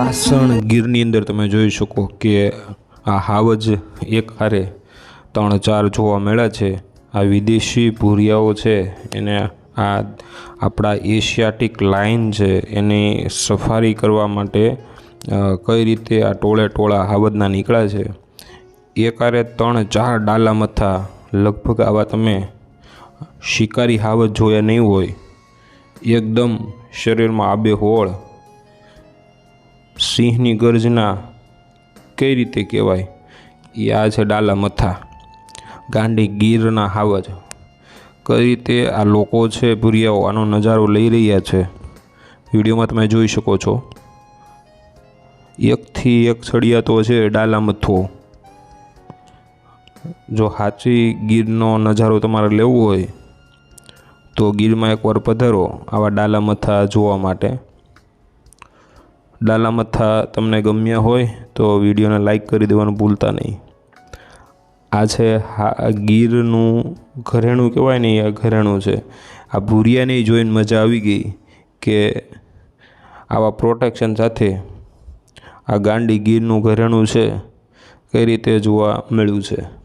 સાસણ ગીરની અંદર તમે જોઈ શકો કે આ હાવજ એક હારે ત્રણ ચાર જોવા મળ્યા છે. આ વિદેશી ભૂરિયાઓ છે. એને આ આપણા એશિયાટિક લાઇન છે. એની સફારી કરવા માટે કઈ રીતે આ ટોળે ટોળા હાવજના નીકળ્યા છે. એકારે ત્રણ ચાર ડાલા મથા, લગભગ આવા તમે શિકારી હાવજ જોયા નહીં હોય. એકદમ શરીરમાં આબે હોળ સિંહની ગર્જના કઈ રીતે કહેવાય? એ આ છે ડાલા મથા. ગાંડી ગીરના હાવજ. કઈ રીતે આ લોકો છે ભૂરિયાઓ આનો નજારો લઈ રહ્યા છે? વિડીયોમાં તમે જોઈ શકો છો. એકથી એક સળિયાતો છે ડાલા મથો. જો હાચી ગીરનો નજારો તમારે લેવો હોય, તો ગીરમાં એકવાર પધારો આવા ડાલા મથા જોવા માટે. ડાલા મથા તમને ગમ્યા હોય તો વિડીયોને લાઇક કરી દેવાનું ભૂલતા નહીં. આ છે હા ગીરનું ઘરેણું કહેવાય ને આ ઘરેણું છે. આ ભૂરિયાને જોઈને મજા આવી ગઈ કે આવા પ્રોટેક્શન સાથે આ ગાંડી ગીરનું ઘરેણું છે. કઈ રીતે જોવા મળ્યું છે?